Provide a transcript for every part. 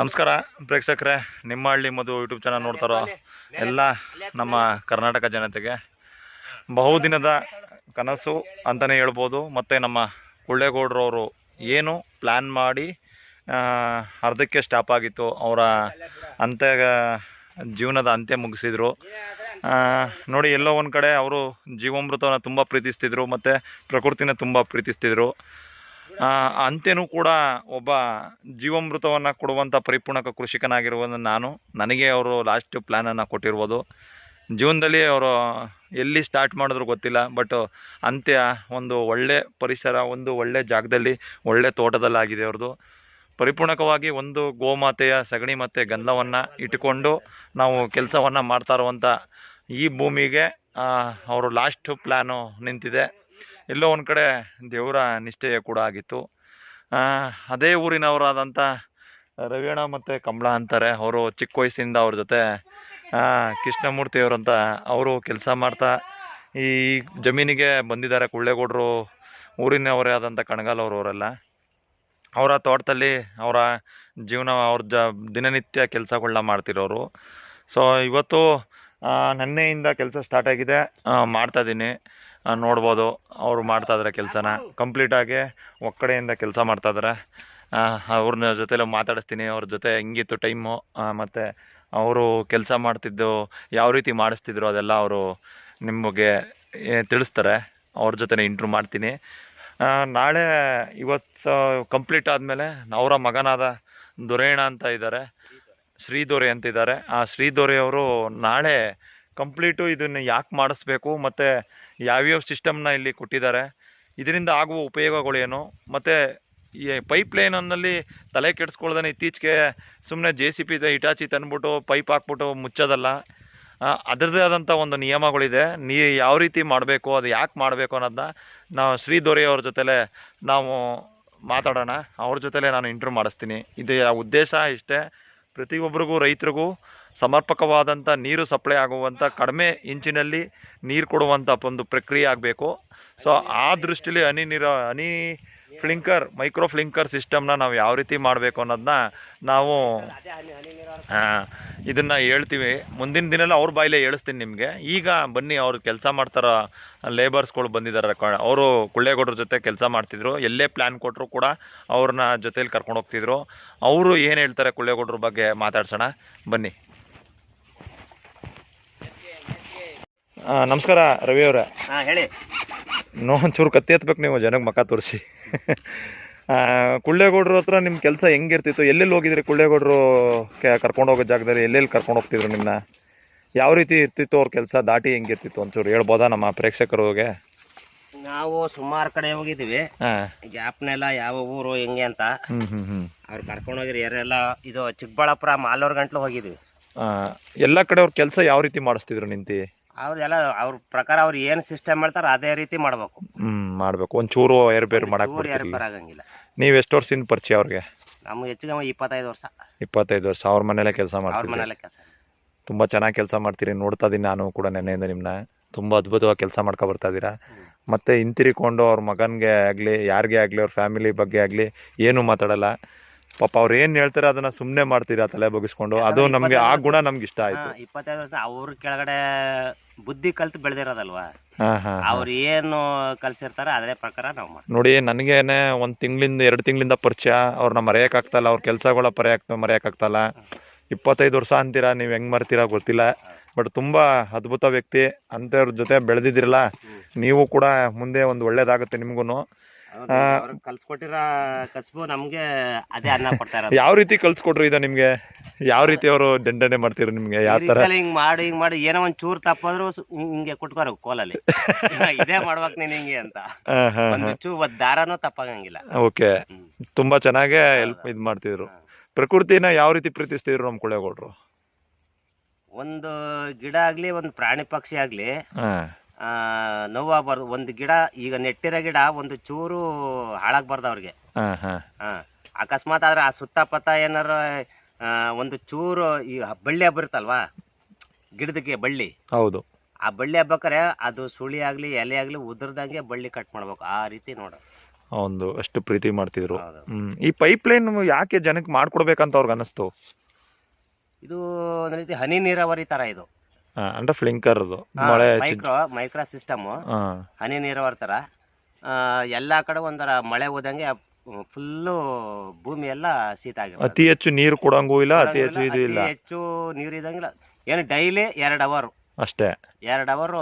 ನಮಸ್ಕಾರ ಪ್ರೇಕ್ಷಕರೇ ನಿಮ್ಮ ಹಳ್ಳಿ ಮದು ಯೂಟ್ಯೂಬ್ ಚಾನಲ್ ನೋಡ್ತಾರೋ? ಎಲ್ಲ ನಮ್ಮ ಕರ್ನಾಟಕ ಜನತೆಗೆ ಬಹುದಿನದ ಕನಸು ಅಂತಲೇ ಹೇಳ್ಬೋದು. ಮತ್ತು ನಮ್ಮ ಕುಳ್ಳೇಗೌಡರವರು ಏನು ಪ್ಲ್ಯಾನ್ ಮಾಡಿ ಅರ್ಧಕ್ಕೆ ಸ್ಟಾಪ್ ಆಗಿತ್ತು ಅವರ ಅಂತ್ಯ ಜೀವನದ ಅಂತ್ಯ ಮುಗಿಸಿದ್ರು. ನೋಡಿ ಎಲ್ಲೋ ಒಂದು ಕಡೆ ಅವರು ಜೀವಾಮೃತವನ್ನು ತುಂಬ ಪ್ರೀತಿಸ್ತಿದ್ರು ಮತ್ತು ಪ್ರಕೃತಿನ ತುಂಬ ಪ್ರೀತಿಸ್ತಿದ್ರು. ಅಂತ್ಯನೂ ಕೂಡ ಒಬ್ಬ ಜೀವಾಮೃತವನ್ನು ಕೊಡುವಂಥ ಪರಿಪೂರ್ಣಕ ಕೃಷಿಕನಾಗಿರುವ ನಾನು. ನನಗೆ ಅವರು ಲಾಸ್ಟ್ ಪ್ಲ್ಯಾನನ್ನು ಕೊಟ್ಟಿರ್ಬೋದು. ಜೀವನದಲ್ಲಿ ಅವರು ಎಲ್ಲಿ ಸ್ಟಾರ್ಟ್ ಮಾಡಿದ್ರು ಗೊತ್ತಿಲ್ಲ ಬಟ್ ಅಂತ್ಯ ಒಂದು ಒಳ್ಳೆ ಪರಿಸರ, ಒಂದು ಒಳ್ಳೆ ಜಾಗದಲ್ಲಿ, ಒಳ್ಳೆ ತೋಟದಲ್ಲಾಗಿದೆ ಅವ್ರದ್ದು. ಪರಿಪೂರ್ಣಕವಾಗಿ ಒಂದು ಗೋಮಾತೆಯ ಸಗಣಿ ಮತ್ತು ಗಂಧವನ್ನು ಇಟ್ಟುಕೊಂಡು ನಾವು ಕೆಲಸವನ್ನು ಮಾಡ್ತಾ ಇರುವಂಥ ಈ ಭೂಮಿಗೆ ಅವರು ಲಾಸ್ಟ್ ಪ್ಲ್ಯಾನು ನಿಂತಿದೆ. ಎಲ್ಲೋ ಒಂದು ಕಡೆ ದೇವರ ನಿಷ್ಠೆಯ ಕೂಡ ಆಗಿತ್ತು. ಅದೇ ಊರಿನವರಾದಂಥ ರವಿಯಣ್ಣ ಮತ್ತು ಕಮಲ ಅಂತಾರೆ. ಅವರು ಚಿಕ್ಕ ವಯಸ್ಸಿಂದ ಅವ್ರ ಜೊತೆ ಆ, ಕೃಷ್ಣಮೂರ್ತಿ ಅವರಂತ ಅವರು ಕೆಲಸ ಮಾಡ್ತಾ ಈ ಜಮೀನಿಗೆ ಬಂದಿದ್ದಾರೆ ಕುಳ್ಳೇಗೌಡರು ಊರಿನವರೇ ಆದಂಥ ಕಣಗಾಲ್ ಅವರು ಅವರೆಲ್ಲ. ಅವರ ತೋಟದಲ್ಲಿ ಅವರ ಜೀವನ ಅವ್ರ ಜ ದಿನನಿತ್ಯ ಕೆಲಸಗಳನ್ನ ಮಾಡ್ತಿರೋರು. ಸೊ ಇವತ್ತು ನನ್ನೆಯಿಂದ ಕೆಲಸ ಸ್ಟಾರ್ಟ್ ಆಗಿದೆ. ಮಾಡ್ತಾಯಿದ್ದೀನಿ ನೋಡ್ಬೋದು. ಅವರು ಮಾಡ್ತಾ ಇದ್ದಾರೆ ಕೆಲಸನ. ಕಂಪ್ಲೀಟಾಗಿ ಒಕ್ಕಡೆಯಿಂದ ಕೆಲಸ ಮಾಡ್ತಾ ಇದ್ದಾರೆ ಅವ್ರನ್ನ ಜೊತೆಲೆ ಮಾತಾಡಿಸ್ತೀನಿ. ಅವ್ರ ಜೊತೆ ಹೆಂಗಿತ್ತು ಟೈಮು. ಮತ್ತು ಅವರು ಕೆಲಸ ಮಾಡ್ತಿದ್ದು, ಯಾವ ರೀತಿ ಮಾಡಿಸ್ತಿದ್ರು ಅದೆಲ್ಲ ಅವರು ನಿಮಗೆ ತಿಳಿಸ್ತಾರೆ. ಅವ್ರ ಜೊತೆ ಇಂಟ್ರೂ ಮಾಡ್ತೀನಿ. ನಾಳೆ ಇವತ್ತು ಕಂಪ್ಲೀಟ್ ಆದಮೇಲೆ ಅವರ ಮಗನಾದ ದೊರೆಯಣ ಅಂತ ಇದ್ದಾರೆ. ಶ್ರೀದೊರೆ ಅಂತ ಇದ್ದಾರೆ. ಆ ಶ್ರೀದೊರೆಯವರು ನಾಳೆ ಕಂಪ್ಲೀಟು ಇದನ್ನು ಯಾಕೆ ಮಾಡಿಸ್ಬೇಕು? ಮತ್ತು ಯಾವ್ಯಾವ ಸಿಸ್ಟಮ್ನ ಇಲ್ಲಿ ಕೊಟ್ಟಿದ್ದಾರೆ. ಇದರಿಂದ ಆಗುವ ಉಪಯೋಗಗಳೇನು? ಮತ್ತು ಈ ಪೈಪ್ ಲೈನಲ್ಲಿ ತಲೆ ಕೆಡಿಸ್ಕೊಳ್ದೇ ಇತ್ತೀಚೆಗೆ ಸುಮ್ಮನೆ ಜೆ ಸಿ ಪಿ ಇಟಾಚಿ ತಂದ್ಬಿಟ್ಟು ಪೈಪ್ ಹಾಕ್ಬಿಟ್ಟು ಮುಚ್ಚೋದಲ್ಲ. ಅದರದೇ ಆದಂಥ ಒಂದು ನಿಯಮಗಳಿದೆ. ನೀ ಯಾವ ರೀತಿ ಮಾಡಬೇಕು, ಅದು ಯಾಕೆ ಮಾಡಬೇಕು ಅನ್ನೋದನ್ನ ನಾವು ಶ್ರೀ ದೊರೆಯವ್ರ ಜೊತೆಲೆ ನಾವು ಮಾತಾಡೋಣ. ಅವ್ರ ಜೊತೆಲೆ ನಾನು ಇಂಟ್ರ್ಯೂ ಮಾಡಿಸ್ತೀನಿ. ಇದು ಉದ್ದೇಶ ಇಷ್ಟೇ. ಪ್ರತಿಯೊಬ್ಬರಿಗೂ ರೈತರಿಗೂ ಸಮರ್ಪಕವಾದಂಥ ನೀರು ಸಪ್ಲೈ ಆಗುವಂಥ ಕಡಿಮೆ ಇಂಚಿನಲ್ಲಿ ನೀರು ಕೊಡುವಂಥ ಒಂದು ಪ್ರಕ್ರಿಯೆ ಆಗಬೇಕು. ಸೊ ಆ ದೃಷ್ಟಿಲಿ ಹನಿ ನೀರು, ಹನಿ ಫ್ಲಿಂಕರ್ ಮೈಕ್ರೋ ಫ್ಲಿಂಕರ್ ಸಿಸ್ಟಮ್ನ ನಾವು ಯಾವ ರೀತಿ ಮಾಡಬೇಕು ಅನ್ನೋದನ್ನ ನಾವು ಇದನ್ನು ಹೇಳ್ತೀವಿ. ಮುಂದಿನ ದಿನಲ್ಲಿ ಅವ್ರ ಬಾಯಿಲೆ ಹೇಳಿಸ್ತೀನಿ ನಿಮಗೆ. ಈಗ ಬನ್ನಿ ಅವ್ರು ಕೆಲಸ ಮಾಡ್ತಾರ ಲೇಬರ್ಸ್ಗಳು ಬಂದಿದ್ದಾರೆ ಅವರು ಕುಳ್ಳೇಗೌಡ್ರ ಜೊತೆ ಕೆಲಸ ಮಾಡ್ತಿದ್ರು. ಎಲ್ಲೇ ಪ್ಲ್ಯಾನ್ ಕೊಟ್ಟರು ಕೂಡ ಅವ್ರನ್ನ ಜೊತೇಲಿ ಕರ್ಕೊಂಡು ಹೋಗ್ತಿದ್ರು. ಅವರು ಏನು ಹೇಳ್ತಾರೆ ಕುಳ್ಳೇಗೌಡ್ರ ಬಗ್ಗೆ ಮಾತಾಡ್ಸೋಣ. ಬನ್ನಿ. ಆ, ನಮಸ್ಕಾರ ರವಿ ಅವರೇ. ಹಾ ಹೇಳಿ. ನೋ ಒಂಚೂರು ಕತ್ತಿ ಎತ್ಬೇಕು ನೀವು ಜನಕ್ಕೆ ಮಕ ತೋರಿಸಿ. ಕುಳ್ಳೇಗೌಡ್ರ ಹತ್ರ ನಿಮ್ಮ ಕೆಲಸ ಹೆಂಗಿರ್ತಿತ್ತು? ಎಲ್ಲೆಲ್ಲಿ ಹೋಗಿದ್ರಿ ಕುಳ್ಳೇಗೌಡರು ಕರ್ಕೊಂಡು ಹೋಗೋ ಜಾಗದಲ್ಲಿ? ಎಲ್ಲೆಲ್ಲಿ ಕರ್ಕೊಂಡು ಹೋಗ್ತಿದ್ರು ನಿಮ್ಮನ್ನ ಯಾವ ರೀತಿ ಇರ್ತಿತ್ತು ಅವ್ರ ಕೆಲಸ? ದಾಟಿ ಹೆಂಗಿರ್ತಿತ್ತು ಒಂಚೂರು ಹೇಳ್ಬೋದಾ ನಮ್ಮ ಪ್ರೇಕ್ಷಕರಿಗೆ ನಾವು ಸುಮಾರು ಕಡೆ ಹೋಗಿದ್ದೀವಿ ಹಾಂ. ಗ್ಯಾಪ್ನೆಲ್ಲ ಯಾವ ಊರು ಹೆಂಗೆ ಅಂತ. ಹ್ಞೂ ಹ್ಞೂ ಹ್ಞೂ ಅವ್ರು ಕರ್ಕೊಂಡು ಹೋಗಿರಿ ಯಾರೆಲ್ಲ ಇದು ಚಿಕ್ಕಬಳ್ಳಾಪುರ ಮಾಲೂರು ಗಂಟ್ಲು ಹೋಗಿದ್ವಿ. ಎಲ್ಲ ಕಡೆ ಅವ್ರ ಕೆಲಸ ಯಾವ ರೀತಿ ಮಾಡಿಸ್ತಿದ್ರು ನಿಂತು? ಅವ್ರೆಲ್ಲ ಅವ್ರ ಪ್ರಕಾರ ಅವ್ರು ಏನು ಸಿಸ್ಟಮ್ ಮಾಡ್ತಾರ ಅದೇ ರೀತಿ ಮಾಡ್ಬೇಕು. ಹ್ಮ್ ಮಾಡಬೇಕು. ಏರ್ಬೇರು ಊರು ಯಾರು ಬಿಡ್ತಿರ್ಲಿಲ್ಲ ಆಗಂಗಿಲ್ಲ. ನೀವು ಎಷ್ಟು ವರ್ಷದಿಂದ ಪರಿಚಯ ಅವ್ರಿಗೆ? ನಮ್ಗೆ ಹೆಚ್ಚಿಗೆ ಒಂದು ಇಪ್ಪತ್ತೈದು ವರ್ಷ. ಇಪ್ಪತ್ತೈದು ವರ್ಷ. ಅವ್ರ ಮನೇಲೆ ಕೆಲಸ ಅವ್ರ ಮನೇಲೆ ಕೆಲಸ. ತುಂಬ ಚೆನ್ನಾಗಿ ಕೆಲಸ ಮಾಡ್ತೀರಿ. ನೋಡ್ತಾ ಇದೀನಿ ನಾನು ಕೂಡ ನೆನ್ನೆಯಿಂದ ನಿಮ್ಮನ್ನ ತುಂಬಾ ಅದ್ಭುತವಾಗಿ ಕೆಲಸ ಮಾಡ್ಕೊ ಬರ್ತಾ ಇದ್ದೀರಾ ಮತ್ತೆ ಹಿಂತಿರಿಕೊಂಡು ಅವ್ರ ಮಗನಿಗೆ ಆಗಲಿ ಯಾರಿಗೆ ಆಗಲಿ ಅವ್ರ ಫ್ಯಾಮಿಲಿ ಬಗ್ಗೆ ಆಗಲಿ ಏನೂ ಮಾತಾಡಲ್ಲ. ಪಾಪ ಅವ್ರು ಏನ್ ಹೇಳ್ತಾರೆ ಅದನ್ನ ಸುಮ್ನೆ ಮಾಡ್ತೀರಾ ತಲೆ ಬಗ್ಸ್ಕೊಂಡು? ಅದು ನಮ್ಗೆ ಆ ಗುಣ ನಮ್ಗೆ ಇಷ್ಟ ಆಯ್ತು. ಇಪ್ಪತ್ತೈದು ವರ್ಷ ಅವ್ರ ಕೆಳಗಡೆ ಬುದ್ಧಿ ಕಲ್ತು ಬೆಳೆದಿರೋದಲ್ವಾ? ಅವ್ರು ಏನು ಕಲ್ಸಿರ್ತಾರೆ ಅದೇ ಪ್ರಕಾರ ನಾವು ನೋಡಿ ನನಗೇನೆ ಒಂದ್ ತಿಂಗಳಿಂದ ಎರಡು ತಿಂಗಳಿಂದ ಪರಿಚಯ. ಅವ್ರನ್ನ ಮರೆಯೋಕ್ಕಾಗ್ತಲ್ಲ ಅವ್ರ ಕೆಲಸಗಳ ಮರೆಯಕ್ ಆಗ್ತಲ್ಲ. ಇಪ್ಪತ್ತೈದು ವರ್ಷ ಅಂತೀರಾ ನೀವು ಹೆಂಗ್ ಮರ್ತೀರಾ ಗೊತ್ತಿಲ್ಲ. ಬಟ್ ತುಂಬಾ ಅದ್ಭುತ ವ್ಯಕ್ತಿ. ಅಂಥವ್ರ ಜೊತೆ ಬೆಳೆದಿದ್ದೀರಲ್ಲ ನೀವು ಕೂಡ ಮುಂದೆ ಒಂದು ಒಳ್ಳೇದಾಗುತ್ತೆ ನಿಮಗೂ ಕಲ್ಸ್ಕೊಟ್ಟಿರೋ ಕಸಬು ನಮ್ಗೆ ಅದೇ ಅನ್ನ ಯಾವ ರೀತಿ ಕಲ್ಸ್ಕೊಟ್ರು ಇದು ನಿಮ್ಗೆ? ಯಾವ ರೀತಿ ಅವರು ದಂಡನೆ ಮಾಡ್ತಿದ್ರು ನಿಮ್ಗೆ? ಯಾವ ತರ? ಹಿಂಗ್ ಮಾಡಿ ಹಿಂಗ್ ಮಾಡಿ ಏನೋ ಒಂದ್ ಚೂರ್ ತಪ್ಪಾದ್ರು ಹಿಂಗ್- ಕುಟ್ಕೋರು ಕೋಲಲ್ಲಿ. ಇದೇ ಮಾಡ್ಬೇಕ್ ನೀನ್ ಹಿಂಗೆ ಅಂತ. ಒಂದು ಚೂ ಒಂದ್ ದಾರನೂ ತಪ್ಪಾಗಂಗಿಲ್ಲ. ಓಕೆ. ತುಂಬಾ ಚೆನ್ನಾಗೆ ಹೆಲ್ಪ್ ಇದ್ ಮಾಡ್ತಿದ್ರು. ಪ್ರಕೃತಿನ ಯಾವ ರೀತಿ ಪ್ರೀತಿಸ್ತಿದ್ರು ನಮ್ ಕುಳೆಗೌಡರು ಒಂದು ಗಿಡ ಆಗ್ಲಿ ಒಂದು ಪ್ರಾಣಿ ಪಕ್ಷಿ ಆಗ್ಲಿ ನೋವಾಗ್ಬಾರ್ದು. ಒಂದು ಗಿಡ ಈಗ ನೆಟ್ಟಿರೋ ಗಿಡ ಒಂದು ಚೂರು ಹಾಳಾಗ್ಬಾರ್ದು ಅವ್ರಿಗೆ. ಅಕಸ್ಮಾತ್ ಆದ್ರೆ ಆ ಸುತ್ತಪತ್ತ ಏನಾರ ಒಂದು ಚೂರು ಈ ಬಳ್ಳಿ ಹಬ್ಬಿರುತ್ತಲ್ವಾ ಗಿಡದಕ್ಕೆ ಬಳ್ಳಿ. ಹೌದು. ಆ ಬಳ್ಳಿ ಹಬ್ಬಕ್ರೆ ಅದು ಸುಳಿ ಆಗ್ಲಿ ಎಲೆ ಆಗ್ಲಿ ಉದುರ್ದಂಗೆ ಬಳ್ಳಿ ಕಟ್ ಮಾಡ್ಬೇಕು. ಆ ರೀತಿ ನೋಡು. ಒಂದು ಅಷ್ಟು ಪ್ರೀತಿ ಮಾಡ್ತಿದ್ರು. ಈ ಪೈಪ್ ಲೈನ್ ಯಾಕೆ ಜನಕ್ಕೆ ಮಾಡ್ಕೊಡ್ಬೇಕಂತ ಅವ್ರಿಗೆ ಅನಿಸ್ತು? ಇದು ಒಂದ್ ರೀತಿ ಹನಿ ನೀರಾವರಿ ತರ ಇದು. ಅಂದ್ರೆ ಫ್ಲಿಂಕರ್ದು ಮಳೆ ಚಿನ್- ಮೈಕ್ರೋ ಮೈಕ್ರೋ ಸಿಸ್ಟಮ್ ಹನಿ ನೀರಾವರಿ ತರ. ಆ, ಎಲ್ಲಾ ಕಡೆ ಒಂಥರ ಮಳೆ ಹೋದಂಗೆ ಫುಲ್ಲು ಭೂಮಿ ಎಲ್ಲ ಶೀತ ಆಗಿದೆ ಅತಿ ಹೆಚ್ಚು ನೀರು ಕೊಡಂಗೂ ಇಲ್ಲ ಅತಿ ಹೆಚ್ಚು ಇದು ಇಲ್ಲ. ಹೆಚ್ಚು ನೀರು ಇದಂಗಿಲ್ಲ ಏನು ಡೈಲಿ ಎರಡು ಅವರ್ ಅಷ್ಟೇ. ಎರಡು ಅವರು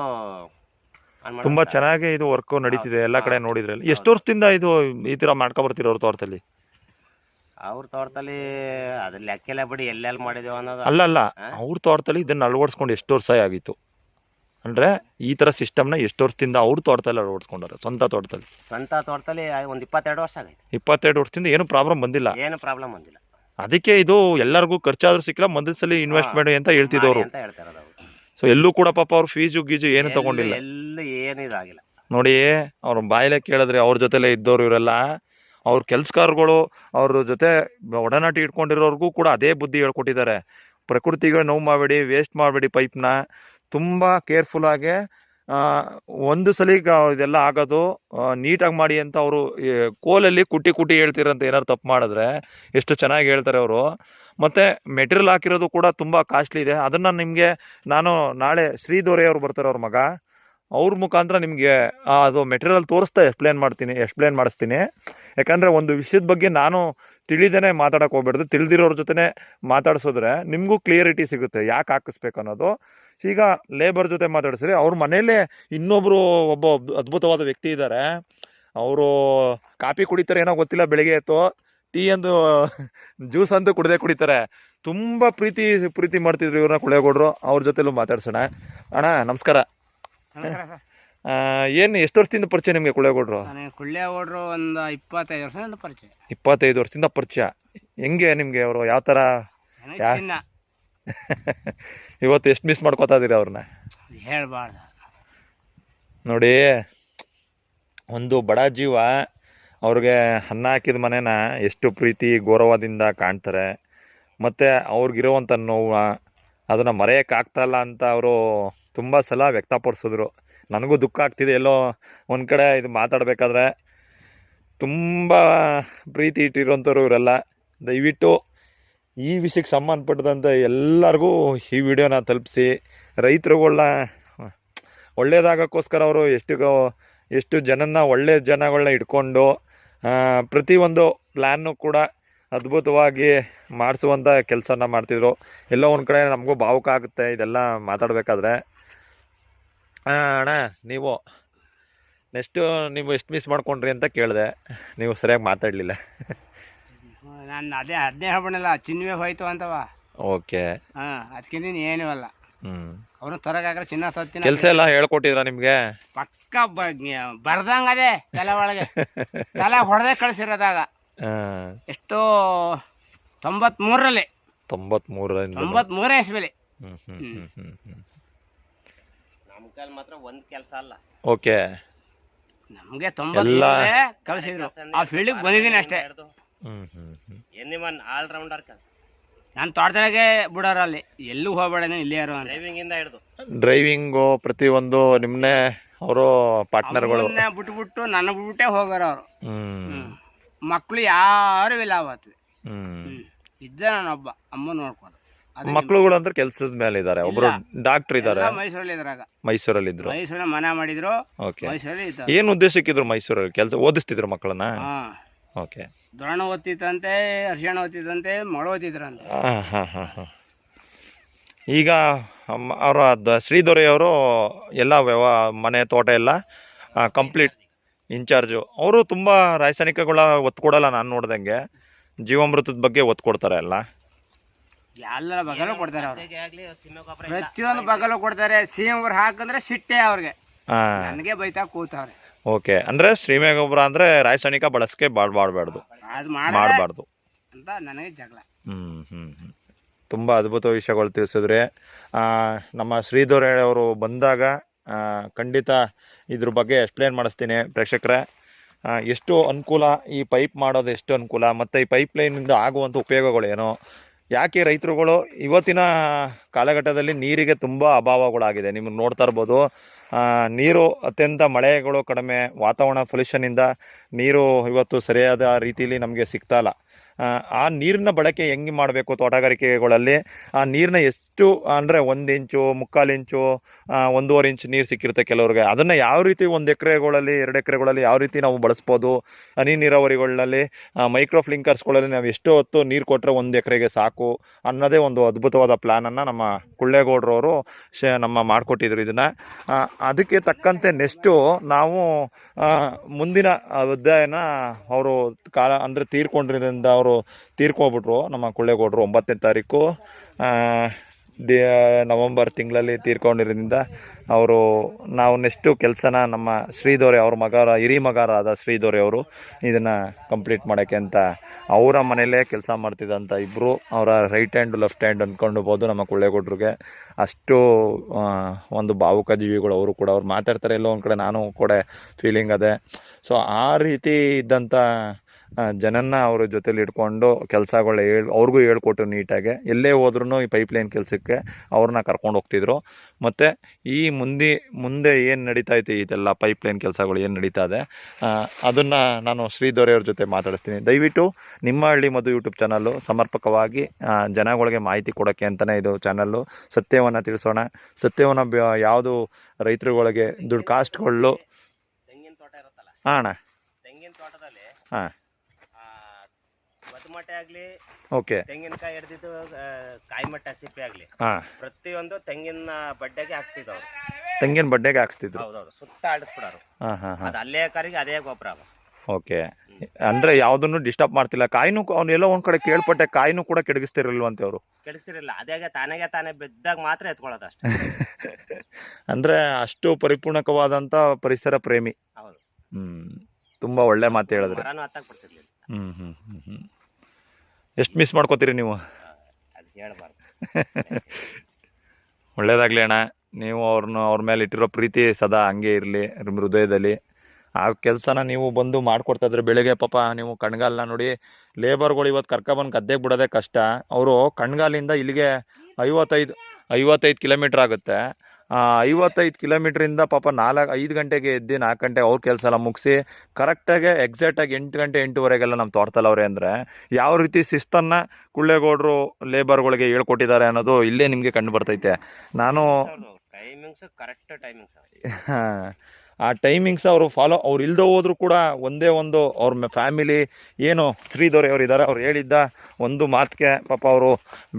ತುಂಬಾ ಚೆನ್ನಾಗಿ ಇದು ವರ್ಕ್ ನಡೀತಿದೆ ಎಲ್ಲಾ ಕಡೆ ನೋಡಿದ್ರೆ ನೋಡಿದ್ರಲ್ಲ. ಎಷ್ಟು ವರ್ಷದಿಂದ ಇದು ಈ ತರ ಮಾಡ್ಕೊ ಬರ್ತಿರೋರು ಅವ್ರ ತೋಟದಲ್ಲಿ? ಅವ್ರ ತೋಟದಲ್ಲಿ ಅದ್ರ ಲೆಕ್ಕೆಲ್ಲ ಬಿಡಿ ಎಲ್ಲೆಲ್ಲಿ ಮಾಡಿದೇವ ಅನ್ನೋದು. ಅಲ್ಲ ಅಲ್ಲ? ಅವ್ರ ತೋಟದಲ್ಲಿ ಇದನ್ನ ಅಳವಡಿಸ್ಕೊಂಡು ಎಷ್ಟು ವರ್ಷ ಆಗಿತ್ತು? ಅಂದ್ರೆ ಈ ತರ ಸಿಸ್ಟಮ್ನ ಎಷ್ಟು ವರ್ಷದಿಂದ ಅವ್ರ ತೋಟದಲ್ಲಿ ಅಳವಡಿಸ್ಕೊಂಡಾರೆ ಸ್ವಂತ ತೋಟದಲ್ಲಿ? ಸ್ವಂತ ತೋಟದಲ್ಲಿ ಒಂದು ಇಪ್ಪತ್ತೆರಡು ವರ್ಷ ಆಗೈತೆ ಇಪ್ಪತ್ತೆರಡು ವರ್ಷದಿಂದ ಏನು ಪ್ರಾಬ್ಲಮ್ ಬಂದಿಲ್ಲ? ಏನು ಪ್ರಾಬ್ಲಮ್ ಬಂದಿಲ್ಲ. ಅದಕ್ಕೆ ಇದು ಎಲ್ಲರಿಗೂ ಖರ್ಚಾದ್ರೂ ಸಿಕ್ಕಿಲ್ಲ ಮೊದಲ ಇನ್ವೆಸ್ಟ್ಮೆಂಟ್ ಇನ್ವೆಸ್ಟ್ ಮಾಡಿ ಅಂತ ಹೇಳ್ತಿದ್ದವರು ಅಂತ ಹೇಳ್ತಾರೆ ಅವ್ರು. ಸೊ ಎಲ್ಲೂ ಕೂಡ ಪಾಪ ಅವ್ರು ಫೀಸು ಗೀಜು ಏನು ತಗೊಂಡಿಲ್ಲ. ಎಲ್ಲ ಏನು ಇದಾಗಿಲ್ಲ. ನೋಡಿ ಅವ್ರ ಬಾಯಿಲೆ ಕೇಳಿದ್ರೆ ಅವ್ರ ಜೊತೆಲೆ ಇದ್ದವ್ರು ಇವರೆಲ್ಲ ಅವ್ರ ಕೆಲ್ಸಗಾರಗಳು ಅವ್ರ ಜೊತೆ ಒಡನಾಟ ಇಟ್ಕೊಂಡಿರೋರ್ಗೂ ಕೂಡ ಅದೇ ಬುದ್ಧಿ ಹೇಳ್ಕೊಟ್ಟಿದ್ದಾರೆ. ಪ್ರಕೃತಿಗೆ ನೋವು ಮಾಡಬೇಡಿ, ವೇಸ್ಟ್ ಮಾಡಬೇಡಿ ಪೈಪ್ನ. ತುಂಬ ಕೇರ್ಫುಲ್ಲಾಗಿ ಒಂದು ಸಲ ಇದೆಲ್ಲ ಆಗೋದು ನೀಟಾಗಿ ಮಾಡಿ ಅಂತ ಅವರು ಕೋಲಲ್ಲಿ ಕುಟ್ಟಿ ಕುಟ್ಟಿ ಹೇಳ್ತಿರಂತ ಏನಾದ್ರು ತಪ್ಪು ಮಾಡಿದ್ರೆ, ಎಷ್ಟು ಚೆನ್ನಾಗಿ ಹೇಳ್ತಾರೆ ಅವರು. ಮತ್ತು ಮೆಟೀರಿಯಲ್ ಹಾಕಿರೋದು ಕೂಡ ತುಂಬ ಕಾಸ್ಟ್ಲಿ ಇದೆ. ಅದನ್ನು ನಿಮಗೆ, ನಾನು ನಾಳೆ ಶ್ರೀದೊರೆ ಅವ್ರು ಬರ್ತಾರೆ ಅವ್ರ ಮಗ. ಅವ್ರ ಮುಖಾಂತರ ನಿಮಗೆ ಅದು ಮೆಟೀರಿಯಲ್ ತೋರಿಸ್ತಾ ಎಕ್ಸ್ಪ್ಲೇನ್ ಮಾಡ್ತೀನಿ ಎಕ್ಸ್ಪ್ಲೇನ್ ಮಾಡಿಸ್ತೀನಿ. ಯಾಕಂದರೆ ಒಂದು ವಿಷಯದ ಬಗ್ಗೆ ನಾನು ತಿಳಿದೇನೆ ಮಾತಾಡೋಕೆ ಹೋಗ್ಬಾರ್ದು ತಿಳಿದಿರೋರ ಜೊತೆನೆ ಮಾತಾಡ್ಸಿದ್ರೆ ನಿಮಗೂ ಕ್ಲಿಯರಿಟಿ ಸಿಗುತ್ತೆ ಯಾಕೆ ಹಾಕಿಸ್ಬೇಕು ಅನ್ನೋದು. ಈಗ ಲೇಬರ್ ಜೊತೆ ಮಾತಾಡಿಸ್ರಿ ಅವ್ರ ಮನೇಲೇ ಇನ್ನೊಬ್ಬರು ಒಬ್ಬ ಅದ್ಭುತವಾದ ವ್ಯಕ್ತಿ ಇದ್ದಾರೆ ಅವರು ಕಾಫಿ ಕುಡಿತಾರೆ ಏನೋ ಗೊತ್ತಿಲ್ಲ, ಬೆಳಿಗ್ಗೆ ಎತ್ತು, ಟೀ ಅಂದು, ಜ್ಯೂಸ್ ಅಂತೂ ಕುಡ್ದೇ ಕುಡಿತಾರೆ. ತುಂಬ ಪ್ರೀತಿ ಪ್ರೀತಿ ಮಾಡ್ತಿದ್ರು ಇವ್ರನ್ನ ಕುಳೆಗೌಡರು ಅವ್ರ ಜೊತೆಲೂ ಮಾತಾಡ್ಸೋಣ. ಅಣ್ಣ, ನಮಸ್ಕಾರ. ನಮಸ್ಕಾರ ಸರ್ ಏನು ಎಷ್ಟು ವರ್ಷದಿಂದ ಪರಿಚಯ ನಿಮಗೆ ಕುಳ್ಳೇಗೌಡರು ನನಗೆ ಕುಳ್ಳೆ ಓಡ್ರು ಒಂದು ಇಪ್ಪತ್ತೈದು ವರ್ಷದಿಂದ ಪರಿಚಯ. ಇಪ್ಪತ್ತೈದು ವರ್ಷದಿಂದ ಪರಿಚಯ. ಹೆಂಗೆ ನಿಮಗೆ ಅವರು ಯಾವ ಥರ ಚಿನ್ನ. ಇವತ್ತು ಎಷ್ಟು ಮಿಸ್ ಮಾಡ್ಕೋತಾ ಇದ್ದೀರಿ ಅವ್ರನ್ನ? ಹೇಳ್ಬಾರ್ದು. ನೋಡಿ ಒಂದು ಬಡ ಜೀವ ಅವ್ರಿಗೆ ಅನ್ನ ಹಾಕಿದ ಮನೇನ ಎಷ್ಟು ಪ್ರೀತಿ ಗೌರವದಿಂದ ಕಾಣ್ತಾರೆ. ಮತ್ತು ಅವ್ರಿಗಿರುವಂಥ ನೋವು ಅದನ್ನು ಮರೆಯೋಕ್ಕಾಗ್ತಾಯಿಲ್ಲ ಅಂತ ಅವರು ತುಂಬ ಸಲ ವ್ಯಕ್ತಪಡಿಸಿದ್ರು. ನನಗೂ ದುಃಖ ಆಗ್ತಿದೆ. ಎಲ್ಲೋ ಒಂದು ಕಡೆ ಇದು ಮಾತಾಡಬೇಕಾದ್ರೆ ತುಂಬ ಪ್ರೀತಿ ಇಟ್ಟಿರೋಂಥವ್ರು ಇವರೆಲ್ಲ. ದಯವಿಟ್ಟು ಈ ವಿಷಯಕ್ಕೆ ಸಂಬಂಧಪಟ್ಟದಂತೆ ಎಲ್ಲರಿಗೂ ಈ ವಿಡಿಯೋನ ತಲುಪಿಸಿ. ರೈತರುಗಳನ್ನ ಒಳ್ಳೇದಾಗೋಕ್ಕೋಸ್ಕರ ಅವರು ಎಷ್ಟು ಎಷ್ಟು ಜನನ ಒಳ್ಳೆಯ ಜನಗಳನ್ನ ಇಟ್ಕೊಂಡು ಪ್ರತಿಯೊಂದು ಪ್ಲ್ಯಾನು ಕೂಡ ಅದ್ಭುತವಾಗಿ ಮಾಡಿಸುವಂಥ ಕೆಲಸನ ಮಾಡ್ತಿದ್ರು. ಎಲ್ಲೋ ಒಂದು ಕಡೆ ನಮಗೂ ಭಾವುಕ ಆಗುತ್ತೆ ಇದೆಲ್ಲ ಮಾತಾಡಬೇಕಾದ್ರೆ. ಅಣ್ಣ ನೀವು ನೆಕ್ಸ್ಟು ನೀವು ಎಷ್ಟು ಮಿಸ್ ಮಾಡ್ಕೊಂಡ್ರಿ ಅಂತ ಕೇಳಿದೆ. ನೀವು ಸರಿಯಾಗಿ ಮಾತಾಡಲಿಲ್ಲ. ನಾನು ಅದೇ ಅದನ್ನೇ ಹೇಳ್ಬಿಡಲ್ಲ ಚಿನ್ನವೇ ಹೋಯ್ತು ಅಂತವ. ಓಕೆ. ಹಾಂ ಅದಕ್ಕಿಂತ ಏನೂ ಅಲ್ಲ. ಹ್ಞೂ ಅವನು ತೊರಗಾಕ್ರೆ ಚಿನ್ನ ಸತ್ತಿನ ಕೆಲಸ ಎಲ್ಲ ಹೇಳ್ಕೊಟ್ಟಿದ್ರ ನಿಮಗೆ? ಪಕ್ಕ ಬರ್ದಂಗೆ ಅದೇ ತಲೆ ಒಳಗೆ. ತಲೆ ಹೊಡೆದೇ ಕಳಿಸಿರೋದಾಗ. ಎಷ್ಟು ತೊಂಬತ್ಮೂರರಲ್ಲಿ. ತೊಂಬತ್ಮೂರರಿಂದ. ತೊಂಬತ್ಮೂರೇ ಇಸ್ವಿಲಿ ಹ್ಞೂ ನಮ್ಮ ಕೈಲಿ ಮಾತ್ರ ಒಂದು ಕೆಲಸ ಅಲ್ಲ. ಓಕೆ. ನಮಗೆ ತೊಂಬತ್ಮೂರೇ ಕಳಿಸಿದ್ರು. ಆ ಫೀಲ್ಡಿಗೆ ಬಂದಿದ್ದೀನಿ ಅಷ್ಟೇ. ಹ್ಮ್ ಹ್ಮ್ hmm. Any one all rounder ಕೆಲಸ? ನಾನು ತೋಟದಾಗೆ ಬಿಡೋರು ಅಲ್ಲಿ. ಎಲ್ಲೂ ಹೋಗ್ಬೇಡ ನೀನು ಇಲ್ಲೇ ಇರೋ ಅಂತ. ಡ್ರೈವಿಂಗ್ ಇಂದ ಹಿಡಿದು. ಡ್ರೈವಿಂಗು ಪ್ರತಿಯೊಂದು ನಿಮ್ಮನ್ನೇ ಅವರು ಪಾರ್ಟ್ನರ್ಗಳು ಬಿಟ್ಬಿಟ್ಟು ನನ್ನ ಬಿಟ್ಬಿಟ್ಟೆ ಹೋಗೋರು ಅವರು. ಹ್ಞೂ ಮಕ್ಕಳು ಯಾರು ಇಲ್ಲ ಅವತ್ತು. ಹ್ಮ್. ಇದ್ದ ನಾನೊಬ್ಬ ಅಮ್ಮ ನೋಡ್ಕೊಂಡು. ಮಕ್ಕಳುಗಳು ಅಂದ್ರೆ ಕೆಲ್ಸದ ಮೇಲೆ ಇದ್ದಾರೆ ಒಬ್ರು ಡಾಕ್ಟರ್ ಇದ್ದಾರೆ ಎಲ್ಲ ಮೈಸೂರಲ್ಲಿ ಇದ್ರಾಗ. ಮೈಸೂರಲ್ಲಿ ಇದ್ರು ಮೈಸೂರಲ್ಲಿ ಮನೆ ಮಾಡಿದ್ರು ಓಕೆ ಮೈಸೂರಲ್ಲಿ ಇದ್ದ. ಏನ್ ಉದ್ದೇಶಕ್ಕಿದ್ರು ಮೈಸೂರಲ್ಲಿ? ಕೆಲಸ ಓದಿಸ್ತಿದ್ರು ಮಕ್ಕಳನ್ನ? ಹಾ. ಓಕೆ ದೊರಣ ಓದ್ತಿತ್ತಂತೆ ಅರ್ಶಿಣ ಓದ್ತಿದ್ದಂತೆ ಮಳೆ ಓದ್ತಿದ್ರಂತೆ. ಅಂತ ಈಗ ಅವರ ಶ್ರೀದೊರೆಯವರು ಎಲ್ಲ ವ್ಯವ ಮನೆ ತೋಟ ಎಲ್ಲ ಕಂಪ್ಲೀಟ್ ಇನ್ಚಾರ್ಜು. ಅವರು ತುಂಬ ರಾಸಾಯನಿಕಗಳ ಒತ್ತು ಕೊಡಲ್ಲ ನಾನು ನೋಡ್ದಂಗೆ. ಜೀವಾಮೃತದ ಬಗ್ಗೆ ಒತ್ತು ಕೊಡ್ತಾರೆ ಎಲ್ಲ ಎಲ್ಲರ ಬಗಲು ಕೊಡ್ತಾರೆ ಅವ್ರು. ಪ್ರತಿಯೊಂದು ಬಗಲು ಕೊಡ್ತಾರೆ. ಸಿಎಂ ಅವ್ರು ಹಾಕಂದ್ರೆ ಸಿಟ್ಟೆ ಅವ್ರಿಗೆ. ಹಾಂ. ನನಗೆ ಬೈತಾ ಕೂತವ್ರೆ. ಓಕೆ. ಅಂದರೆ ಶ್ರೀಮೆ ಗೊಬ್ಬರ ಅಂದರೆ ರಾಸಾಯನಿಕ ಬಳಸಕ್ಕೆ ಮಾಡಬಾರ್ದು. ಅದು ಮಾಡ ಮಾಡಬಾರ್ದು. ಅಂತ ನನಗೆ ಜಗಳ. ಹ್ಞೂ ಹ್ಞೂ ಹ್ಞೂ ತುಂಬ ಅದ್ಭುತ ವಿಷಯಗಳು ತಿಳಿಸಿದ್ರೆ. ಆ, ನಮ್ಮ ಶ್ರೀಧರ್ ಅವರು ಬಂದಾಗ ಆ, ಖಂಡಿತ ಇದ್ರ ಬಗ್ಗೆ ಎಕ್ಸ್ಪ್ಲೇನ್ ಮಾಡಿಸ್ತೀನಿ. ಪ್ರೇಕ್ಷಕರೇ ಎಷ್ಟು ಅನುಕೂಲ ಈ ಪೈಪ್ ಮಾಡೋದು ಎಷ್ಟು ಅನುಕೂಲ, ಮತ್ತು ಈ ಪೈಪ್ ಲೈನಿಂದ ಆಗುವಂಥ ಉಪಯೋಗಗಳೇನು ಯಾಕೆ ರೈತರುಗಳು ಇವತ್ತಿನ ಕಾಲಘಟ್ಟದಲ್ಲಿ ನೀರಿಗೆ ತುಂಬ ಅಭಾವಗಳಾಗಿದೆ? ನಿಮಗೆ ನೋಡ್ತಾ ಇರ್ಬೋದು. ನೀರು ಅತ್ಯಂತ ಮಳೆಗಳು ಕಡಿಮೆ, ವಾತಾವರಣ ಪೊಲ್ಯೂಷನಿಂದ ನೀರು ಇವತ್ತು ಸರಿಯಾದ ರೀತಿಯಲ್ಲಿ ನಮಗೆ ಸಿಗ್ತಾ ಇಲ್ಲ. ಆ, ನೀರಿನ ಬಳಕೆ ಹೆಂಗೆ ಮಾಡಬೇಕು ತೋಟಗಾರಿಕೆಗಳಲ್ಲಿ? ಆ ನೀರನ್ನ ಎಷ್ಟು ಅಂದರೆ ಒಂದು ಇಂಚು ಮುಕ್ಕಾಲು ಇಂಚು ಒಂದೂವರೆ ಇಂಚು ನೀರು ಸಿಕ್ಕಿರುತ್ತೆ ಕೆಲವ್ರಿಗೆ. ಅದನ್ನು ಯಾವ ರೀತಿ ಒಂದು ಎಕರೆಗಳಲ್ಲಿ ಎರಡು ಎಕರೆಗಳಲ್ಲಿ ಯಾವ ರೀತಿ ನಾವು ಬಳಸ್ಬೋದು? ಹನಿ ನೀರಾವರಿಗಳಲ್ಲಿ ಮೈಕ್ರೋ ಫ್ಲಿಂಕರ್ಸ್ಗಳಲ್ಲಿ ನಾವು ಎಷ್ಟು ಹೊತ್ತು ನೀರು ಕೊಟ್ಟರೆ ಒಂದು ಎಕರೆಗೆ ಸಾಕು ಅನ್ನೋದೇ ಒಂದು ಅದ್ಭುತವಾದ ಪ್ಲ್ಯಾನನ್ನು ನಮ್ಮ ಕುಳ್ಳೇಗೌಡರವರು ನಮ್ಮ ಮಾಡಿಕೊಟ್ಟಿದ್ರು ಇದನ್ನು. ಅದಕ್ಕೆ ತಕ್ಕಂತೆ ನೆಕ್ಸ್ಟು ನಾವು ಮುಂದಿನ ಅಧ್ಯಯನ ಅವರು ಕಾಲ ಅಂದರೆ ತೀರ್ಕೊಂಡಿರೋದ್ರಿಂದ ಅವರು ತೀರ್ಕೊಬಿಟ್ರು ನಮ್ಮ ಕುಳ್ಳೇಗೌಡರು ಒಂಬತ್ತನೇ ತಾರೀಕು ಡಿ ನವಂಬರ್ ತಿಂಗಳಲ್ಲಿ ತೀರ್ಕೊಂಡಿರೋದ್ರಿಂದ ಅವರು, ನಾವು ನೆಕ್ಸ್ಟು ಕೆಲಸನ ನಮ್ಮ ಶ್ರೀದೋರೆ ಅವ್ರ ಮಗರ, ಹಿರಿ ಮಗರಾದ ಶ್ರೀದೋರೆ ಅವರು ಇದನ್ನು ಕಂಪ್ಲೀಟ್ ಮಾಡೋಕ್ಕೆ ಅಂತ ಅವರ ಮನೆಯಲ್ಲೇ ಕೆಲಸ ಮಾಡ್ತಿದ್ದಂಥ ಇಬ್ಬರು ಅವರ ರೈಟ್ ಹ್ಯಾಂಡ್, ಲೆಫ್ಟ್ ಹ್ಯಾಂಡ್ ಅಂದ್ಕೊಂಡ್ಬೋದು ನಮ್ಮ ಕುಳ್ಳೇಗೌಡ್ರಿಗೆ. ಅಷ್ಟು ಒಂದು ಭಾವುಕ ಜೀವಿಗಳು ಅವರು ಕೂಡ, ಅವ್ರು ಮಾತಾಡ್ತಾರೆ ಎಲ್ಲೋ ಒಂದು ಕಡೆ, ನಾನು ಕೂಡ ಫೀಲಿಂಗ್ ಅದೇ. ಸೊ ಆ ರೀತಿ ಇದ್ದಂಥ ಜನನ್ನ ಅವ್ರ ಜೊತೆಲಿ ಇಟ್ಕೊಂಡು ಕೆಲಸಗಳು ಹೇಳ್ ಅವ್ರಿಗೂ ಹೇಳ್ಕೊಟ್ಟು ನೀಟಾಗಿ. ಎಲ್ಲೇ ಹೋದ್ರೂ ಈ ಪೈಪ್ಲೈನ್ ಕೆಲಸಕ್ಕೆ ಅವ್ರನ್ನ ಕರ್ಕೊಂಡು ಹೋಗ್ತಿದ್ರು. ಮತ್ತು ಈ ಮುಂದೆ ಮುಂದೆ ಏನು ನಡೀತಾ ಐತೆ ಇದೆಲ್ಲ ಪೈಪ್ಲೈನ್ ಕೆಲಸಗಳು ಏನು ನಡೀತಾ ಇದೆ ಅದನ್ನು ನಾನು ಶ್ರೀಧೋರೆಯವ್ರ ಜೊತೆ ಮಾತಾಡಿಸ್ತೀನಿ. ದಯವಿಟ್ಟು ನಿಮ್ಮ ಹಳ್ಳಿ ಮದು ಯೂಟ್ಯೂಬ್ ಚಾನಲ್ಲು ಸಮರ್ಪಕವಾಗಿ ಜನಗಳಿಗೆ ಮಾಹಿತಿ ಕೊಡೋಕ್ಕೆ ಅಂತಲೇ ಇದು ಚಾನಲ್ಲು. ಸತ್ಯವನ್ನು ತಿಳಿಸೋಣ. ಸತ್ಯವನ್ನು ಬ ಯಾವುದು ರೈತರುಗಳಿಗೆ ದುಡ್ಡು ಕಾಸ್ಟ್ಗಳು ತೆಂಗಿನ ತೋಟ ಇರುತ್ತಲ್ಲ? ಹಾಂ ಅಣ್ಣ. ತೆಂಗಿನ ತೋಟದಲ್ಲಿ ಹಾ. ಬದಮಟ್ಟೆ ಆಗ್ಲಿ ಓಕೆ. ತೆಂಗಿನಕಾಯಿ ಹಿಡ್ದಿದ್ದು ಕಾಯಿ ಮಟ್ಟ ಸಿಪ್ಪೆ ಆಗ್ಲಿ ಹಾಂ. ಪ್ರತಿಯೊಂದು ತೆಂಗಿನ ಬಡ್ಡೆಗೆ ಹಾಕ್ಸ್ತಿದ್ರು ಅವ್ರು ತೆಂಗಿನ ಬಡ್ಡೆಗೆ ಹಾಕ್ಸ್ತಿದ್ರು. ಹೌದೌದು ಸುತ್ತ ಆಡಿಸ್ಬಿಡೋರು. ಹಾಂ ಹಾಂ ಹಾಂ. ಅದು ಅಲ್ಲೇ ಕಾರಿಗೆ ಅದೇ ಗೊಬ್ಬರ ಓಕೆ. ಅಂದ್ರೆ ಯಾವ್ದನ್ನು ಡಿಸ್ಟರ್ಬ್ ಮಾಡ್ತಿಲ್ಲ. ಕಾಯಿನೂ ಅವ್ನೆಲ್ಲೋ ಒಂದ್ ಕಡೆ ಕೇಳ್ಪಟ್ಟೆ ಕಾಯಿನೂ ಕೂಡ ಕೆಡಗಿಸ್ತಿರಲ್ವಂತೆ ಅವರು. ಕೆಡಿಸ್ತಿರಲಿಲ್ಲ ಅದೇ ತಾನಾಗೆ ತಾನೇ ಬಿದ್ದಾಗ ಮಾತ್ರ ಎತ್ಕೊಳ್ಳೋದು ಅಷ್ಟೇ. ಅಂದ್ರೆ ಅಷ್ಟು ಪರಿಪೂರ್ಣಕವಾದಂತ ಪರಿಸರ ಪ್ರೇಮಿ. ಹೌದು. ಹ್ಮ್. ತುಂಬಾ ಒಳ್ಳೆ ಮಾತು ಹೇಳಿದ್ರೆ. ಹ್ಮ್ ಹತ್ತಾಕ್ ಬಿಡ್ತಿರ್ಲಿಲ್ಲ. ಹ್ಮ್ ಹ್ಞೂ ಹ್ಞೂ ಹ್ಞೂ ಎಷ್ಟು ಮಿಸ್ ಮಾಡ್ಕೋತೀರಿ ನೀವು? ಒಳ್ಳೇದಾಗಲಿ ಅಣ್ಣ. ನೀವು ಅವ್ರನ್ನ ಅವ್ರ ಮೇಲೆ ಇಟ್ಟಿರೋ ಪ್ರೀತಿ ಸದಾ ಹಂಗೆ ಇರಲಿ ನಿಮ್ಮ ಹೃದಯದಲ್ಲಿ. ಆ ಕೆಲಸನ ನೀವು ಬಂದು ಮಾಡ್ಕೊಡ್ತಾ ಇದ್ರೆ ಬೆಳಿಗ್ಗೆ ಪಾಪ ನೀವು ಕಣ್ಗಾಲನ್ನ ನೋಡಿ ಲೇಬರ್ಗಳು ಇವತ್ತು ಕರ್ಕೊಬಂದು ಗದ್ದೆಗೆ ಬಿಡೋದೇ ಕಷ್ಟ. ಅವರು ಕಣ್ಗಾಲಿಂದ ಇಲ್ಲಿಗೆ ಐವತ್ತೈದು ಐವತ್ತೈದು ಕಿಲೋಮೀಟ್ರ್ ಆಗುತ್ತೆ. ಐವತ್ತೈದು ಕಿಲೋಮೀಟ್ರಿಂದ ಪಾಪ ನಾಲ್ಕು ಐದು ಗಂಟೆಗೆ ಎದ್ದು ನಾಲ್ಕು ಗಂಟೆ ಅವ್ರ ಕೆಲಸ ಎಲ್ಲ ಮುಗಿಸಿ ಕರೆಕ್ಟಾಗಿ ಎಕ್ಸಾಕ್ಟಾಗಿ ಎಂಟು ಗಂಟೆ ಎಂಟುವರೆಗೆಲ್ಲ ನಮ್ಮ ತೋರ್ತಲವ್ರೆ ಅಂದರೆ ಯಾವ ರೀತಿ ಶಿಸ್ತನ್ನು ಕುಳ್ಳೇಗೌಡರು ಲೇಬರ್ಗಳಿಗೆ ಹೇಳ್ಕೊಟ್ಟಿದ್ದಾರೆ ಅನ್ನೋದು ಇಲ್ಲೇ ನಿಮಗೆ ಕಂಡು ಬರ್ತೈತೆ. ನಾನು ಟೈಮಿಂಗ್ಸ್ ಕರೆಕ್ಟ್ ಟೈಮಿಂಗ್ಸ್ ಆ ಟೈಮಿಂಗ್ಸ್ ಅವರು ಫಾಲೋ ಅವ್ರು ಇಲ್ಲದೆ ಹೋದರೂ ಕೂಡ ಒಂದೇ ಒಂದು ಅವ್ರ ಫ್ಯಾಮಿಲಿ ಏನು ಶ್ರೀಧೋರೆ ಅವ್ರು ಇದ್ದಾರೆ ಅವ್ರು ಹೇಳಿದ್ದ ಒಂದು ಮಾತಿಗೆ ಪಾಪ ಅವರು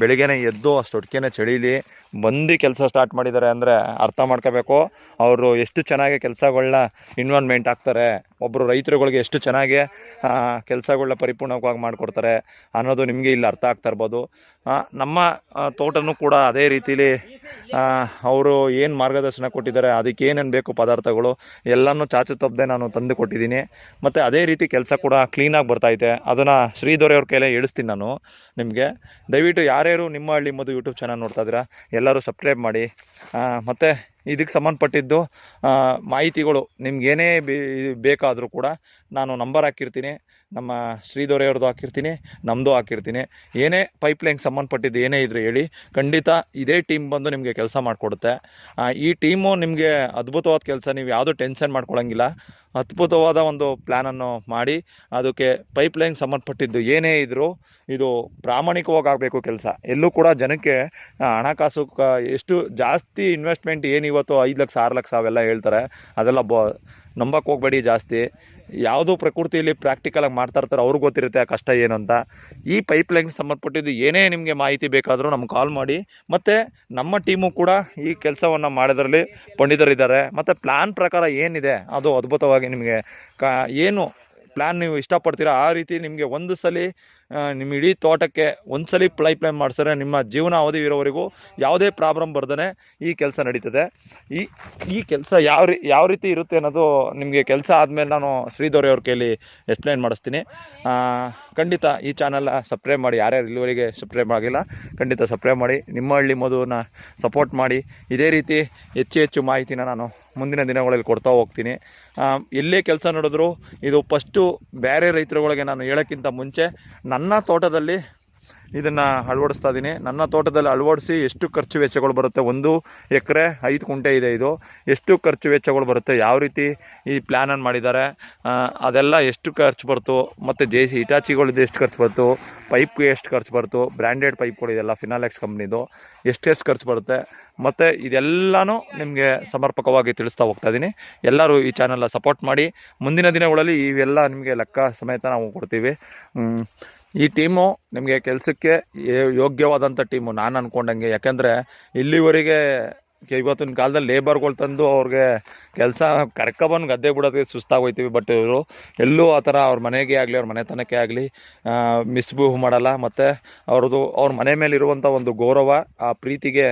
ಬೆಳಿಗ್ಗೆನೆ ಎದ್ದು ಅಷ್ಟೊಟ್ಟಿಗೆನೆ ಚಳೀಲಿ, ಬಂದು ಕೆಲಸ ಸ್ಟಾರ್ಟ್ ಮಾಡಿದ್ದಾರೆ ಅಂದರೆ ಅರ್ಥ ಮಾಡ್ಕೋಬೇಕು. ಅವರು ಎಷ್ಟು ಚೆನ್ನಾಗಿ ಕೆಲಸಗಳನ್ನ ಇನ್ವಾಲ್ವ್ಮೆಂಟ್ ಆಗ್ತಾರೆ ಒಬ್ಬರು ರೈತರುಗಳಿಗೆ ಎಷ್ಟು ಚೆನ್ನಾಗಿ ಕೆಲಸಗಳನ್ನ ಪರಿಪೂರ್ಣವಾಗಿ ಮಾಡಿಕೊಡ್ತಾರೆ ಅನ್ನೋದು ನಿಮಗೆ ಇಲ್ಲಿ ಅರ್ಥ ಆಗ್ತಾ ಇರ್ಬೋದು. ನಮ್ಮ ತೋಟನೂ ಕೂಡ ಅದೇ ರೀತಿಲಿ ಅವರು ಏನು ಮಾರ್ಗದರ್ಶನ ಕೊಟ್ಟಿದ್ದಾರೆ, ಅದಕ್ಕೆ ಏನೇನು ಬೇಕು ಪದಾರ್ಥಗಳು, ಎಲ್ಲನೂ ಚಾಚು ತಪ್ಪದೆ ನಾನು ತಂದು ಕೊಟ್ಟಿದ್ದೀನಿ. ಮತ್ತು ಅದೇ ರೀತಿ ಕೆಲಸ ಕೂಡ ಕ್ಲೀನಾಗಿ ಬರ್ತೈತೆ ಅದನ್ನು ಶ್ರೀಧೊರೆಯವ್ರ ಕೈಲೇ ಇಳಿಸ್ತೀನಿ ನಾನು ನಿಮಗೆ. ದಯವಿಟ್ಟು ಯಾರ್ಯಾರು ನಿಮ್ಮ ಹಳ್ಳಿ ಮದು ಯೂಟ್ಯೂಬ್ ಚಾನಲ್ ನೋಡ್ತಾ ಇದ್ದೀರಾ, ಎಲ್ಲರೂ ಸಬ್ಸ್ಕ್ರೈಬ್ ಮಾಡಿ. ಮತ್ತು ಇದಕ್ಕೆ ಸಂಬಂಧಪಟ್ಟಿದ್ದು ಮಾಹಿತಿಗಳು ನಿಮ್ಗೆ ಏನೇ ಬೇ- ಬೇಕಾದರೂ ಕೂಡ ನಾನು ನಂಬರ್ ಹಾಕಿರ್ತೀನಿ. ನಮ್ಮ ಶ್ರೀದೊರೆಯವ್ರದ್ದು ಹಾಕಿರ್ತೀನಿ ನಮ್ಮದು ಹಾಕಿರ್ತೀನಿ. ಏನೇ ಪೈಪ್ಲೈನ್ಗೆ ಸಂಬಂಧಪಟ್ಟಿದ್ದು ಏನೇ ಇದ್ರೆ ಹೇಳಿ, ಖಂಡಿತ ಇದೇ ಟೀಮ್ ಬಂದು ನಿಮಗೆ ಕೆಲಸ ಮಾಡಿಕೊಡುತ್ತೆ. ಈ ಟೀಮು ನಿಮಗೆ ಅದ್ಭುತವಾದ ಕೆಲಸ, ನೀವು ಯಾವುದೂ ಟೆನ್ಷನ್ ಮಾಡ್ಕೊಳ್ಳೋಂಗಿಲ್ಲ ಅದ್ಭುತವಾದ ಒಂದು ಪ್ಲ್ಯಾನನ್ನು ಮಾಡಿ, ಅದಕ್ಕೆ ಪೈಪ್ಲೈನ್ ಸಂಬಂಧಪಟ್ಟಿದ್ದು ಏನೇ ಇದ್ದರೂ ಇದು ಪ್ರಾಮಾಣಿಕವಾಗಿ ಆಗಬೇಕು ಕೆಲಸ. ಎಲ್ಲೂ ಕೂಡ ಜನಕ್ಕೆ ಹಣಕಾಸು ಎಷ್ಟು ಜಾಸ್ತಿ ಇನ್ವೆಸ್ಟ್ಮೆಂಟ್ ಏನು ಇವತ್ತು ಐದು ಲಕ್ಷ, ಆರು ಲಕ್ಷ ಅವೆಲ್ಲ ಹೇಳ್ತಾರೆ. ಅದೆಲ್ಲ ಬ ನಂಬಕ್ಕೆ ಹೋಗಬೇಡಿ ಜಾಸ್ತಿ. ಯಾವುದು ಪ್ರಕೃತಿಯಲ್ಲಿ ಪ್ರಾಕ್ಟಿಕಲಾಗಿ ಮಾಡ್ತಾ ಇರ್ತಾರೆ, ಅವ್ರಿಗೆ ಗೊತ್ತಿರುತ್ತೆ ಆ ಕಷ್ಟ ಏನು ಅಂತ. ಈ ಪೈಪ್ಲೈನ್ ಸಂಬಂಧಪಟ್ಟಿದ್ದು ಏನೇ ನಿಮಗೆ ಮಾಹಿತಿ ಬೇಕಾದರೂ ನಮ್ಗೆ ಕಾಲ್ ಮಾಡಿ. ಮತ್ತು ನಮ್ಮ ಟೀಮು ಕೂಡ ಈ ಕೆಲಸವನ್ನು ಮಾಡೋದರಲ್ಲಿ ಪಂಡಿತರಿದ್ದಾರೆ. ಮತ್ತು ಪ್ಲ್ಯಾನ್ ಪ್ರಕಾರ ಏನಿದೆ? ಅದು ಅದ್ಭುತವಾಗಿ ನಿಮಗೆ ಏನು ಪ್ಲ್ಯಾನ್ ನೀವು ಇಷ್ಟಪಡ್ತೀರಾ? ಆ ರೀತಿ ನಿಮಗೆ ಒಂದು ಸಲ ನಿಮ್ಮ ಇಡೀ ತೋಟಕ್ಕೆ ಒಂದು ಪ್ಲೈ ಪ್ಲೈ ಮಾಡಿಸಿದ್ರೆ ನಿಮ್ಮ ಜೀವನ ಅವಧಿ ಇರೋವರೆಗೂ ಯಾವುದೇ ಪ್ರಾಬ್ಲಮ್ ಬರ್ದೇ ಈ ಕೆಲಸ ನಡೀತದೆ. ಈ ಈ ಕೆಲಸ ಯಾವ ರೀ, ಯಾವ ರೀತಿ ಇರುತ್ತೆ ಅನ್ನೋದು ನಿಮಗೆ ಕೆಲಸ ಆದಮೇಲೆ ನಾನು ಶ್ರೀಧೋರಿ ಅವ್ರ ಕೈಲಿ ಎಕ್ಸ್ಪ್ಲೈನ್ ಮಾಡಿಸ್ತೀನಿ. ಖಂಡಿತ ಈ ಚಾನಲ್ ಸಬ್ಸ್ಕ್ರೈಬ್ ಮಾಡಿ, ಯಾರ್ಯಾರು ಇಲ್ಲಿವರೆಗೆ ಸಬ್ಸ್ಕ್ರೈಬ್ ಆಗಿಲ್ಲ, ಖಂಡಿತ ಸಬ್ಸ್ಕ್ರೈಬ್ ಮಾಡಿ, ನಿಮ್ಮ ಹಳ್ಳಿ ಮಧುವನ್ನ ಸಪೋರ್ಟ್ ಮಾಡಿ. ಇದೇ ರೀತಿ ಹೆಚ್ಚು ಹೆಚ್ಚು ಮಾಹಿತಿನ ನಾನು ಮುಂದಿನ ದಿನಗಳಲ್ಲಿ ಕೊಡ್ತಾ ಹೋಗ್ತೀನಿ. ಎಲ್ಲೇ ಕೆಲಸ ನಡೆದ್ರು ಇದು ಫಸ್ಟು ಬೇರೆ ರೈತರುಗಳಿಗೆ ನಾನು ಹೇಳೋಕ್ಕಿಂತ ಮುಂಚೆ ನನ್ನ ತೋಟದಲ್ಲಿ ಇದನ್ನು ಅಳವಡಿಸ್ತಾ ಇದ್ದೀನಿ ನನ್ನ ತೋಟದಲ್ಲಿ ಅಳವಡಿಸಿ ಎಷ್ಟು ಖರ್ಚು ವೆಚ್ಚಗಳು ಬರುತ್ತೆ? ಒಂದು ಎಕರೆ ಐದು ಕುಂಟೆ ಇದೆ ಇದು. ಎಷ್ಟು ಖರ್ಚು ವೆಚ್ಚಗಳು ಬರುತ್ತೆ? ಯಾವ ರೀತಿ ಈ ಪ್ಲ್ಯಾನನ್ನು ಮಾಡಿದ್ದಾರೆ? ಅದೆಲ್ಲ ಎಷ್ಟು ಖರ್ಚು ಬರ್ತು? ಮತ್ತು ಜೆ ಸಿ ಇಟಾಚಿಗಳಿದ್ದು ಎಷ್ಟು ಖರ್ಚು ಬರ್ತು? ಪೈಪ್ಗೆ ಎಷ್ಟು ಖರ್ಚು ಬರ್ತು? ಬ್ರ್ಯಾಂಡೆಡ್ ಪೈಪ್ಗಳು ಇದೆಲ್ಲ ಫಿನಾಲೆಕ್ಸ್ ಕಂಪ್ನಿದು ಎಷ್ಟೆಷ್ಟು ಖರ್ಚು ಬರುತ್ತೆ? ಮತ್ತು ಇದೆಲ್ಲನೂ ನಿಮಗೆ ಸಮರ್ಪಕವಾಗಿ ತಿಳಿಸ್ತಾ ಹೋಗ್ತಾ ಇದ್ದೀನಿ ಎಲ್ಲರೂ ಈ ಚಾನಲ್ನ ಸಪೋರ್ಟ್ ಮಾಡಿ. ಮುಂದಿನ ದಿನಗಳಲ್ಲಿ ಇವೆಲ್ಲ ನಿಮಗೆ ಲೆಕ್ಕ ಸಮೇತ ನಾವು ಕೊಡ್ತೀವಿ. ಈ ಟೀಮು ನಿಮಗೆ ಕೆಲಸಕ್ಕೆ ಯೋಗ್ಯವಾದಂಥ ಟೀಮು ನಾನು ಅಂದ್ಕೊಂಡಂಗೆ ಯಾಕೆಂದರೆ ಇಲ್ಲಿವರೆಗೆ ಇವತ್ತಿನ ಕಾಲದಲ್ಲಿ ಲೇಬರ್ಗಳು ತಂದು ಅವ್ರಿಗೆ ಕೆಲಸ ಕರ್ಕೊಬಂದು ಗದ್ದೆ ಬಿಡೋದಕ್ಕೆ ಸುಸ್ತಾಗೋಯ್ತೀವಿ. ಬಟ್ ಇವರು ಎಲ್ಲೂ ಆ ಥರ ಅವ್ರ ಮನೆಗೆ ಆಗಲಿ, ಅವ್ರ ಮನೆತನಕ್ಕೆ ಆಗಲಿ ಮಿಸ್ಬಿಹೇವ್ ಮಾಡಲ್ಲ. ಮತ್ತು ಅವ್ರದ್ದು ಅವ್ರ ಮನೆ ಮೇಲಿರುವಂಥ ಒಂದು ಗೌರವ, ಆ ಪ್ರೀತಿಗೆ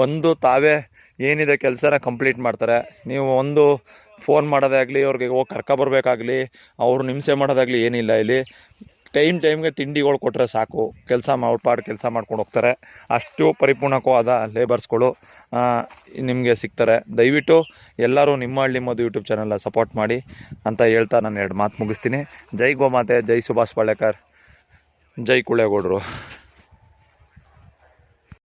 ಬಂದು ತಾವೇ ಏನಿದೆ ಕೆಲಸನ ಕಂಪ್ಲೀಟ್ ಮಾಡ್ತಾರೆ. ನೀವು ಒಂದು ಫೋನ್ ಮಾಡೋದೇ ಆಗಲಿ, ಅವ್ರಿಗೆ ಹೋಗಿ ಕರ್ಕೊಬರ್ಬೇಕಾಗಲಿ ಅವರು ಹಿಂಸೆ ಮಾಡೋದಾಗಲಿ ಏನಿಲ್ಲ ಇಲ್ಲಿ. ಟೈಮ್ ಟೈಮ್ಗೆ ತಿಂಡಿಗಳು ಕೊಟ್ಟರೆ ಸಾಕು. ಕೆಲಸ ಪಾಡು ಕೆಲಸ ಮಾಡ್ಕೊಂಡು ಹೋಗ್ತಾರೆ. ಅಷ್ಟು ಪರಿಪೂರ್ಣಕವಾದ ಲೇಬರ್ಸ್ಗಳು ನಿಮಗೆ ಸಿಗ್ತಾರೆ. ದಯವಿಟ್ಟು ಎಲ್ಲರೂ ನಿಮ್ಮ ಹಳ್ಳಿ ಮದು ಯೂಟ್ಯೂಬ್ ಚಾನಲ್ನ ಸಪೋರ್ಟ್ ಮಾಡಿ ಅಂತ ಹೇಳ್ತಾ ನಾನು ಎರಡು ಮಾತು ಮುಗಿಸ್ತೀನಿ. ಜೈ ಗೋಮಾತೆ, ಜೈ ಸುಭಾಷ್ ಪಾಳೇಕರ್, ಜೈ ಕುಳ್ಳೇಗೌಡರು